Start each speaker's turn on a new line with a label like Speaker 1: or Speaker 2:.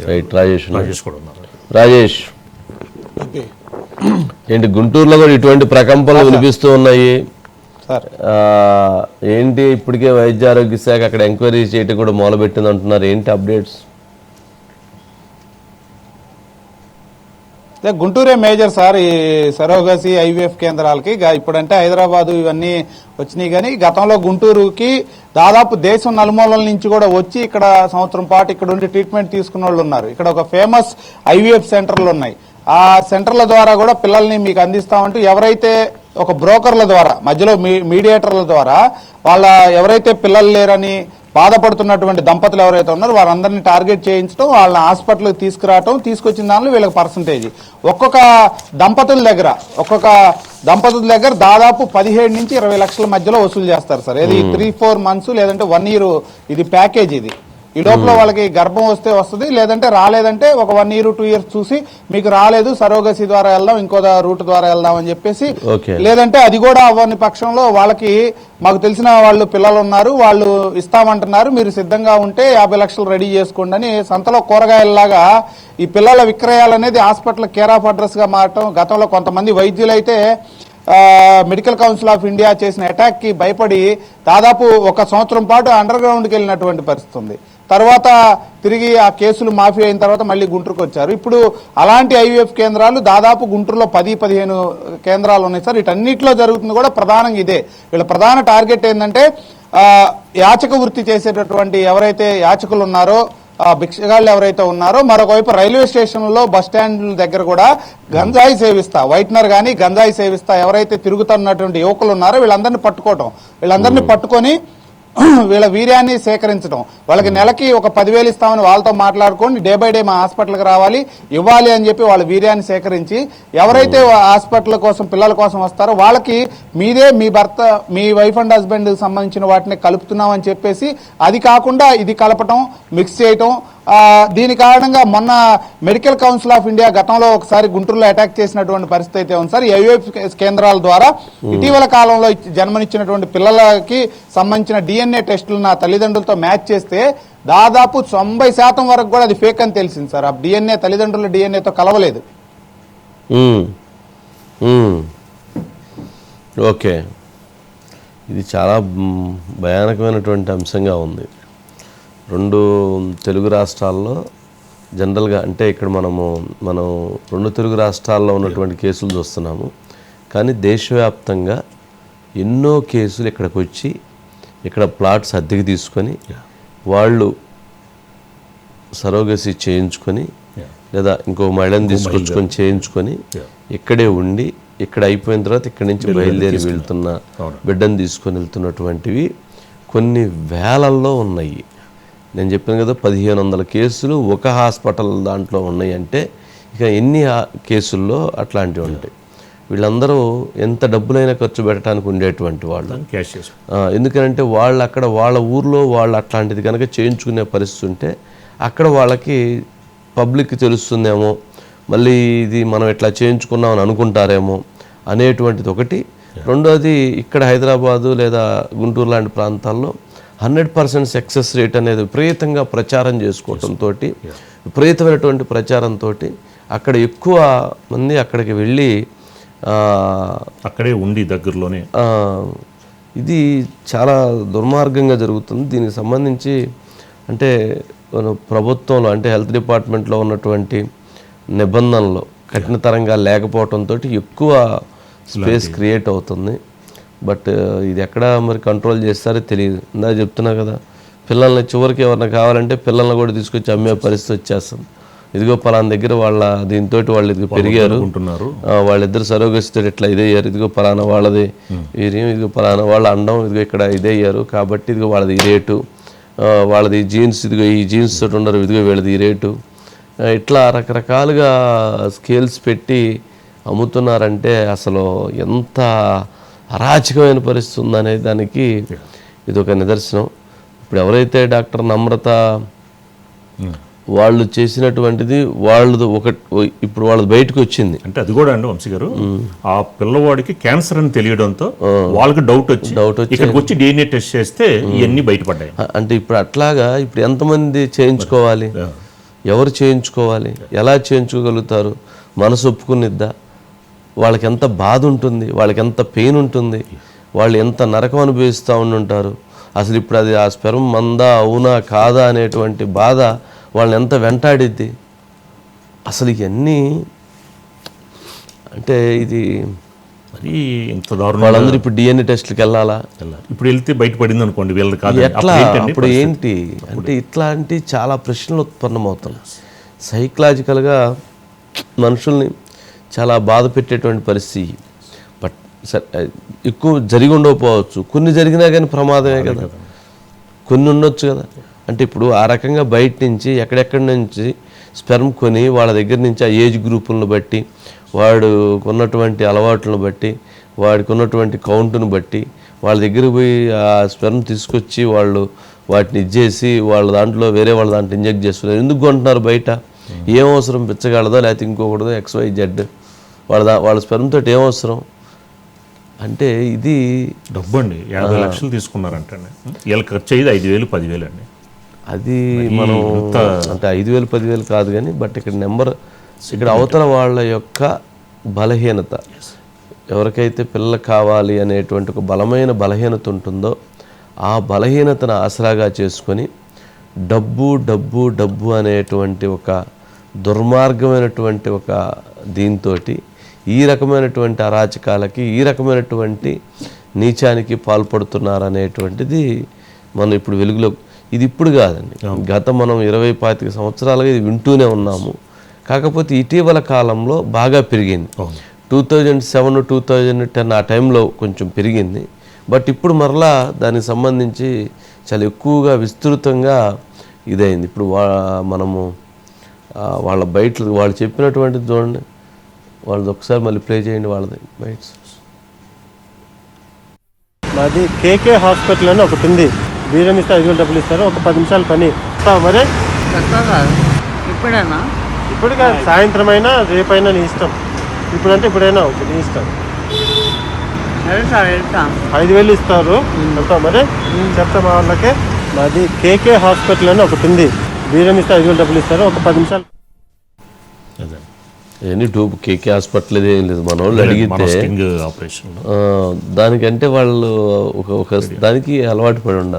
Speaker 1: Right Rajesh.
Speaker 2: Rajesh కూడా ఉన్నారు.
Speaker 1: రాజేష్ ఏంటి గుంటూరులో కూడా ఇటువంటి ప్రకంపనలు వినిపిస్తూ ఉన్నాయి?
Speaker 3: సార్.
Speaker 1: ఆ, ఏంటి ఇప్పటికే వైద్య ఆరోగ్య శాఖ అక్కడ ఎంక్వైరీ చేయటం కూడా మొదలుపెట్టింది అంటున్నారు ఏంటి అప్డేట్స్?
Speaker 3: అదే గుంటూరే మేజర్ సార్ ఈ సరోగసి ఐవీఎఫ్ కేంద్రాలకి. ఇప్పుడంటే హైదరాబాదు ఇవన్నీ వచ్చినాయి కానీ గతంలో గుంటూరుకి దాదాపు దేశం నలుమూలల నుంచి కూడా వచ్చి ఇక్కడ సంవత్సరం పాటు ఇక్కడ ఉండి ట్రీట్మెంట్ తీసుకున్న వాళ్ళు ఉన్నారు. ఇక్కడ ఒక ఫేమస్ ఐవీఎఫ్ సెంటర్లు ఉన్నాయి. ఆ సెంటర్ల ద్వారా కూడా పిల్లల్ని మీకు అందిస్తామంటూ ఎవరైతే ఒక బ్రోకర్ల ద్వారా మధ్యలో మీ- మీడియేటర్ల ద్వారా వాళ్ళ ఎవరైతే పిల్లలు లేరని బాధపడుతున్నటువంటి దంపతులు ఎవరైతే ఉన్నారో వారందరినీ టార్గెట్ చేయించడం వాళ్ళని హాస్పిటల్కి తీసుకురావటం తీసుకొచ్చిన దానిలో వీళ్ళకి పర్సంటేజ్. ఒక్కొక్క దంపతుల దగ్గర ఒక్కొక్క దంపతుల దగ్గర దాదాపు పదిహేడు నుంచి ఇరవై లక్షల మధ్యలో వసూలు చేస్తారు సార్. ఇది త్రీ ఫోర్ మంత్స్ లేదంటే వన్ ఇయర్ ఇది ప్యాకేజ్ ఇది. ఈ లోపల వాళ్ళకి గర్భం వస్తే వస్తుంది లేదంటే రాలేదంటే ఒక వన్ ఇయర్ టూ ఇయర్స్ చూసి మీకు రాలేదు సరోగసి ద్వారా వెళ్దాం ఇంకో రూట్ ద్వారా వెళ్దాం అని చెప్పేసి. లేదంటే అది కూడా అవ్వని పక్షంలో వాళ్ళకి మాకు తెలిసిన వాళ్ళు పిల్లలు ఉన్నారు వాళ్ళు ఇస్తామంటున్నారు మీరు సిద్ధంగా ఉంటే యాభై లక్షలు రెడీ చేసుకోండి అని సంతలో కూరగాయలలాగా ఈ పిల్లల విక్రయాలు అనేది హాస్పిటల్ కేర్ ఆఫ్ అడ్రస్గా మారటం గతంలో కొంతమంది వైద్యులైతే మెడికల్ కౌన్సిల్ ఆఫ్ ఇండియా చేసిన అటాక్కి భయపడి దాదాపు ఒక సంవత్సరం పాటు అండర్ గ్రౌండ్కి వెళ్ళినటువంటి పరిస్థితి ఉంది. తర్వాత తిరిగి ఆ కేసులు మాఫీ అయిన తర్వాత మళ్ళీ గుంటూరుకు వచ్చారు. ఇప్పుడు అలాంటి ఐవీఎఫ్ కేంద్రాలు దాదాపు గుంటూరులో పది పదిహేను కేంద్రాలు ఉన్నాయి సార్. వీటన్నిటిలో జరుగుతుంది కూడా ప్రధానంగా ఇదే. వీళ్ళ ప్రధాన టార్గెట్ ఏంటంటే యాచక వృత్తి చేసేటటువంటి ఎవరైతే యాచకులు ఉన్నారో భిక్షగాళ్ళు ఎవరైతే ఉన్నారో మరొకవైపు రైల్వే స్టేషన్లో బస్ స్టాండ్ దగ్గర కూడా గంజాయి సేవిస్తా వైట్నర్ గానీ గంజాయి సేవిస్తా ఎవరైతే తిరుగుతున్నటువంటి యువకులు ఉన్నారో వీళ్ళందరినీ పట్టుకోవటం. వీళ్ళందరినీ పట్టుకొని వీళ్ళ వీర్యాన్ని సేకరించడం. వాళ్ళకి నెలకి ఒక పదివేలు ఇస్తామని వాళ్ళతో మాట్లాడుకొని డే బై డే మా హాస్పిటల్కి రావాలి ఇవ్వాలి అని చెప్పి వాళ్ళ వీర్యాన్ని సేకరించి ఎవరైతే హాస్పిటల్ కోసం పిల్లల కోసం వస్తారో వాళ్ళకి మీదే మీ భర్త మీ వైఫ్ అండ్ హస్బెండ్ సంబంధించిన వాటిని కలుపుతున్నాం అని చెప్పేసి అది కాకుండా ఇది కలపటం మిక్స్ చేయటం దీని కారణంగా మొన్న మెడికల్ కౌన్సిల్ ఆఫ్ ఇండియా గతంలో ఒకసారి గుంటూరులో అటాక్ చేసినటువంటి పరిస్థితి అయితే ఉంది సార్. ఐవీఎఫ్ కేంద్రాల ద్వారా ఇటీవల కాలంలో జన్మనిచ్చినటువంటి పిల్లలకి సంబంధించిన డిఎన్ఏ టెస్టులు నా తల్లిదండ్రులతో మ్యాచ్ చేస్తే దాదాపు తొంభై శాతం వరకు కూడా అది ఫేక్ అని తెలిసింది సార్. ఆ డిఎన్ఏ తల్లిదండ్రుల డిఎన్ఏతో కలవలేదు.
Speaker 1: ఓకే. ఇది చాలా భయానకమైనటువంటి అంశంగా ఉంది. రెండు తెలుగు రాష్ట్రాల్లో జనరల్గా అంటే ఇక్కడ మనము మనం రెండు తెలుగు రాష్ట్రాల్లో ఉన్నటువంటి కేసులు చూస్తున్నాము. కానీ దేశవ్యాప్తంగా ఎన్నో కేసులు ఇక్కడికి వచ్చి ఇక్కడ ప్లాట్స్ అద్దెకి తీసుకొని వాళ్ళు సరోగసి చేయించుకొని లేదా ఇంకో మహిళను తీసుకొచ్చుకొని చేయించుకొని ఇక్కడే ఉండి ఇక్కడ అయిపోయిన తర్వాత ఇక్కడి నుంచి బయలుదేరి వెళ్తున్న. బిడ్డను తీసుకొని వెళ్తున్నటువంటివి కొన్ని వేలల్లో ఉన్నాయి. నేను చెప్పాను కదా పదిహేను వందల కేసులు ఒక హాస్పిటల్ దాంట్లో ఉన్నాయి అంటే ఇక ఎన్ని కేసుల్లో అట్లాంటివి ఉంటాయి? వీళ్ళందరూ ఎంత డబ్బులైనా ఖర్చు పెట్టడానికి ఉండేటువంటి వాళ్ళు. ఎందుకంటే వాళ్ళు అక్కడ వాళ్ళ ఊర్లో వాళ్ళు అట్లాంటిది కనుక చేయించుకునే పరిస్థితి ఉంటే అక్కడ వాళ్ళకి పబ్లిక్ తెలుస్తుందేమో మళ్ళీ ఇది మనం ఇట్లా చేయించుకున్నామని అనుకుంటారేమో అనేటువంటిది ఒకటి. రెండోది ఇక్కడ హైదరాబాదు లేదా గుంటూరు లాంటి ప్రాంతాల్లో హండ్రెడ్ పర్సెంట్ సక్సెస్ రేట్ అనేది విపరీతంగా ప్రచారం చేసుకోవటంతో విపరీతమైనటువంటి ప్రచారంతో అక్కడ ఎక్కువ మంది అక్కడికి వెళ్ళి
Speaker 2: అక్కడే ఉండి దగ్గరలోనే.
Speaker 1: ఇది చాలా దుర్మార్గంగా జరుగుతుంది. దీనికి సంబంధించి అంటే ప్రభుత్వంలో అంటే హెల్త్ డిపార్ట్మెంట్లో ఉన్నటువంటి నిబంధనలు కఠినతరంగా లేకపోవడంతో ఎక్కువ స్పేస్ క్రియేట్ అవుతుంది. బట్ ఇది ఎక్కడ మరి కంట్రోల్ చేస్తారో తెలియదు. ఇందా చెప్తున్నా కదా పిల్లల్ని చివరికి ఎవరైనా కావాలంటే పిల్లల్ని కూడా తీసుకొచ్చి అమ్మే పరిస్థితి వచ్చేస్తుంది ఇదిగో పలానా దగ్గర వాళ్ళ దీంతో వాళ్ళు ఇదిగో పెరిగారు. వాళ్ళిద్దరు సరోగసితో ఇట్లా ఇదే అయ్యారు. ఇదిగో పలానా వాళ్ళది. వీరేం ఇదిగో పలానా వాళ్ళ అండం ఇదిగో ఇక్కడ ఇదే అయ్యారు. కాబట్టి ఇదిగో వాళ్ళది ఈ రేటు. వాళ్ళది జీన్స్ ఇదిగో ఈ జీన్స్ తోటి ఉండరు ఇదిగో వీళ్ళది ఈ రేటు. ఇట్లా రకరకాలుగా స్కేల్స్ పెట్టి అమ్ముతున్నారంటే అసలు ఎంత అరాచకమైన పరిస్థితి ఉందనే దానికి ఇది ఒక నిదర్శనం. ఇప్పుడు ఎవరైతే డాక్టర్ నమ్రత వాళ్ళు చేసినటువంటిది వాళ్ళది ఒక ఇప్పుడు వాళ్ళది బయటకు వచ్చింది.
Speaker 2: అంటే అది కూడా అండి వంశీ గారు ఆ పిల్లవాడికి క్యాన్సర్ అని తెలియడంతో వాళ్ళకి డౌట్ వచ్చి
Speaker 1: డౌట్ వచ్చి
Speaker 2: ఇక్కడికి వచ్చి డిఎన్ఏ టెస్ట్ చేస్తే ఇవన్నీ బయటపడ్డాయి.
Speaker 1: అంటే ఇప్పుడు అట్లాగా ఇప్పుడు ఎంతమంది చేయించుకోవాలి? ఎవరు చేయించుకోవాలి? ఎలా చేయించుకోగలుగుతారు? మనసు ఒప్పుకునిద్దా? వాళ్ళకి ఎంత బాధ ఉంటుంది వాళ్ళకి ఎంత పెయిన్ ఉంటుంది వాళ్ళు ఎంత నరకం అనుభవిస్తూ ఉండుంటారు. అసలు ఇప్పుడు అది ఆ స్పెరం మందా అవునా కాదా అనేటువంటి బాధ వాళ్ళని ఎంత వెంటాడిద్ది? అసలు ఇవన్నీ అంటే ఇది
Speaker 2: మరి ఇంత దారుణం
Speaker 1: వాళ్ళందరూ ఇప్పుడు డిఎన్ఏ టెస్ట్కి వెళ్ళాలా?
Speaker 2: ఇప్పుడు వెళ్తే బయటపడింది అనుకోండి వీళ్ళది కాదు
Speaker 1: ఎట్లా?
Speaker 2: అప్పుడు
Speaker 1: ఏంటి? అంటే ఇట్లాంటి చాలా ప్రశ్నలు ఉత్పన్నమవుతున్నాయి సైకలాజికల్గా మనుషుల్ని చాలా బాధ పెట్టేటువంటి పరిస్థితి. బట్ సరే ఎక్కువ జరిగి ఉండకపోవచ్చు కొన్ని జరిగినా కానీ ప్రమాదమే కదా. కొన్ని ఉండొచ్చు కదా. అంటే ఇప్పుడు ఆ రకంగా బయట నుంచి ఎక్కడెక్కడి నుంచి స్పెర్మ్ కొని వాళ్ళ దగ్గర నుంచి ఆ ఏజ్ గ్రూపులను బట్టి వాడు ఉన్నటువంటి అలవాట్లను బట్టి వాడికి ఉన్నటువంటి కౌంటును బట్టి వాళ్ళ దగ్గర పోయి ఆ స్పెర్మ్ తీసుకొచ్చి వాళ్ళు వాటిని ఇచ్చేసి వాళ్ళ దాంట్లో వేరే వాళ్ళ దాంట్లో ఇంజెక్ట్ చేస్తున్నారు. ఎందుకు కొంటున్నారు బయట? ఏం అవసరం? పిచ్చగలదో లేకపోతే ఇంకొకటిదో ఎక్స్ వై జెడ్? వాళ్ళ దా వాళ్ళ స్పెర్మ్ తోటి ఏం అవసరం అంటే ఇది
Speaker 2: డబ్బు అండి యాభై లక్షలు తీసుకున్నారంటండి. వీళ్ళకి ఖర్చు అయ్యేది ఐదు వేలు పదివేలు అండి.
Speaker 1: అది మనం అంటే ఐదు వేలు పదివేలు కాదు కానీ బట్ ఇక్కడ నెంబర్ ఇక్కడ అవతల వాళ్ళ యొక్క బలహీనత. ఎవరికైతే పిల్ల కావాలి అనేటువంటి ఒక బలమైన బలహీనత ఉంటుందో ఆ బలహీనతను ఆసరాగా చేసుకొని డబ్బు డబ్బు డబ్బు అనేటువంటి ఒక దుర్మార్గమైనటువంటి ఒక దీంతోటి ఈ రకమైనటువంటి అరాచకాలకి ఈ రకమైనటువంటి నీచానికి పాల్పడుతున్నారు అనేటువంటిది మనం ఇప్పుడు వెలుగులో ఇది ఇప్పుడు కాదండి. గత మనం ఇరవై పాతిక సంవత్సరాలుగా ఇది వింటూనే ఉన్నాము. కాకపోతే ఇటీవల కాలంలో బాగా పెరిగింది. Two thousand seven two thousand ten ఆ టైంలో కొంచెం పెరిగింది. బట్ ఇప్పుడు మరలా దానికి సంబంధించి చాలా ఎక్కువగా విస్తృతంగా ఇదైంది. ఇప్పుడు వా మనము వాళ్ళ బయట వాళ్ళు చెప్పినటువంటిది చూడండి. వాళ్ళది ఒకసారి మళ్ళీ ప్లే చేయండి వాళ్ళది. బయట
Speaker 4: మాది కేకే హాస్పిటల్ అని ఒకటి ఉంది. బీరం ఇస్తే ఐదు వేలు డబ్బులు ఇస్తారు. ఒక పది నిమిషాలు పని. మరి?
Speaker 5: ఇప్పుడేనా?
Speaker 4: ఇప్పుడు కాదు సాయంత్రం అయినా రేపైనా నీ ఇష్టం. ఇప్పుడంటే ఇప్పుడైనా అవుతుంది నీ ఇష్టం.
Speaker 5: వెళ్తా వెళ్తా.
Speaker 4: ఐదు వేలు ఇస్తారు. వెళ్తావు మరి? చెప్తా మా వాళ్ళకి. మాది కేకే హాస్పిటల్ అని ఒకటి ఉంది. బీరం ఇస్తే ఐదు వేలు డబ్బులు ఇస్తారు. ఒక పది నిమిషాలు.
Speaker 2: అదే.
Speaker 1: ఎనీ టూబ్ కేకే హాస్పిటల్ ఏం లేదు. మన వాళ్ళు అడిగితే
Speaker 2: స్టింగ్ ఆపరేషన్.
Speaker 1: ఆ, దానికంటే వాళ్ళు ఒక ఒక దానికి అలవాటు పడి ఉన్నారు